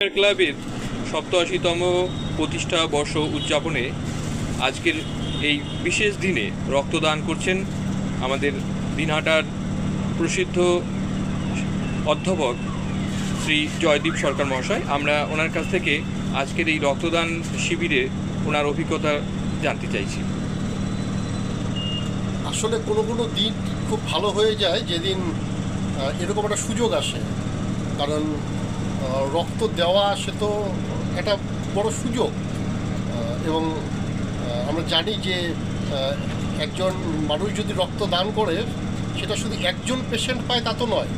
ক্লাবের সপ্তআশিতম প্রতিষ্ঠা বর্ষ উদযাপনে আজকের এই বিশেষ দিনে রক্তদান করছেন আমাদের দিনহাটার প্রসিদ্ধ অধ্যাপক শ্রী জয়দীপ সরকার মহাশয়। আমরা ওনার কাছ থেকে আজকের এই রক্তদান শিবিরে ওনার অভিজ্ঞতা জানতে চাইছি। আসলে কোনো কোনো দিন খুব ভালো হয়ে যায় যেদিন এরকম একটা সুযোগ আসে। কারণ রক্ত দেওয়া, সে তো একটা বড় সুযোগ। এবং আমরা জানি যে একজন মানুষ যদি রক্ত দান করে, সেটা শুধু একজন পেশেন্ট পায় তা তো নয়।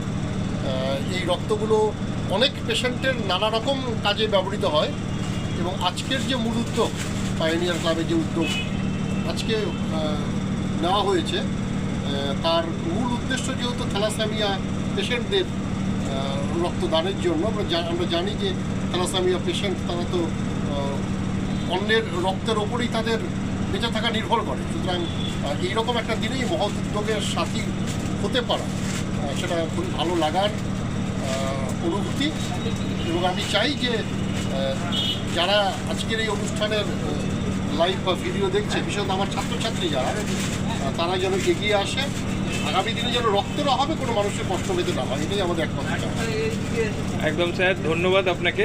এই রক্তগুলো অনেক পেশেন্টের নানা রকম কাজে ব্যবহৃত হয়। এবং আজকের যে মূল উদ্যোগ পায়োনিয়ার ক্লাবের যে উদ্যোগ আজকে নেওয়া হয়েছে তার মূল উদ্দেশ্য যেহেতু থ্যালাসামিয়া পেশেন্টদের রক্তদানের জন্য। আমরা জানি যে থ্যালাসামিয়া পেশেন্ট তারা তো অন্যের রক্তের ওপরেই তাদের বেঁচে থাকা নির্ভর করে। সুতরাং এইরকম একটা দিনেই মহৎ উদ্যোগের সাথী হতে পারা সেটা খুবই ভালো লাগার অনুভূতি। এবং আমি চাই যে যারা আজকের এই অনুষ্ঠানের লাইভ বা ভিডিও দেখছে, বিশেষত আমার ছাত্রছাত্রী যারা তারা যেন এগিয়ে আসে। আগামী দিনে যেন রক্তের অভাবে কোনো মানুষের কষ্ট পেতে না হয়। এটাই আমাদের একমাত্র। একদম, স্যার। ধন্যবাদ আপনাকে।